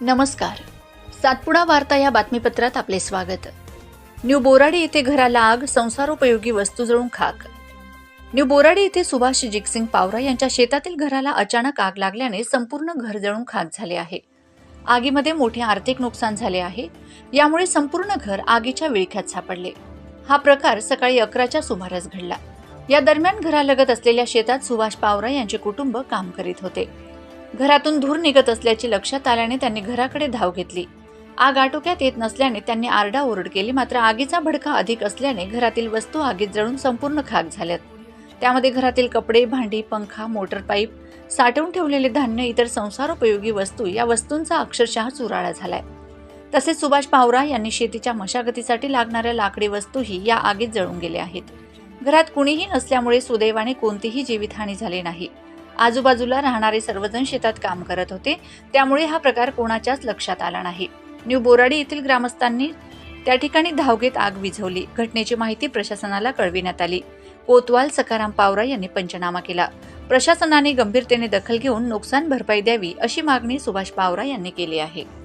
नमस्कार. सातपुडा वार्ता या बातमीपत्रात आपले स्वागत. न्यू बोराडी येथे घराला आग संसारोपयोगी वस्तू जळून खाक. न्यू बोराडी येथे सुभाष जिगसिंग पावरा यांच्या शेतातील घराला अचानक आग लागल्याने संपूर्ण घर जळून खाक झाले आहे. आगीमध्ये मोठे आर्थिक नुकसान झाले आहे. यामुळे संपूर्ण घर आगीच्या विळख्यात सापडले. हा प्रकार सकाळी अकराच्या सुमारास घडला. या दरम्यान घरालगत असलेल्या शेतात सुभाष पावरा यांचे कुटुंब काम करीत होते. घरातून धूर निघत असल्याचे लक्षात आल्याने त्यांनी घराकडे धाव घेतली. आग आटोक्यात येत नसल्याने त्यांनी आरडाओरड केली मात्र आगीचा भडका अधिक असल्याने घरातील वस्तू आगीत जळून संपूर्ण खाक झाल्यात. त्यामध्ये घरातील कपडे भांडी पंखा मोटर पाईप साठवून ठेवलेले धान्य इतर संसारोपयोगी वस्तू या वस्तूंचा अक्षरशः चुराळा झालाय. तसेच सुभाष पावरा यांनी शेतीच्या मशागतीसाठी लागणाऱ्या लाकडी वस्तूही या आगीत जळून गेल्या आहेत. घरात कुणीही नसल्यामुळे सुदैवाने कोणतीही जीवितहानी झाली नाही. आजूबाजूला राहणारे सर्वजण शेतात काम करत होते. त्यामुळे हा प्रकार कोणाच्याच लक्षात आला नाही. न्यू बोराडी येथील ग्रामस्थांनी त्या ठिकाणी धाव घेत आग विझवली. घटनेची माहिती प्रशासनाला कळविण्यात आली. कोतवाल सकाराम पावरा यांनी पंचनामा केला. प्रशासनाने गंभीरतेने दखल घेऊन नुकसान भरपाई द्यावी अशी मागणी सुभाष पावरा यांनी केली आहे.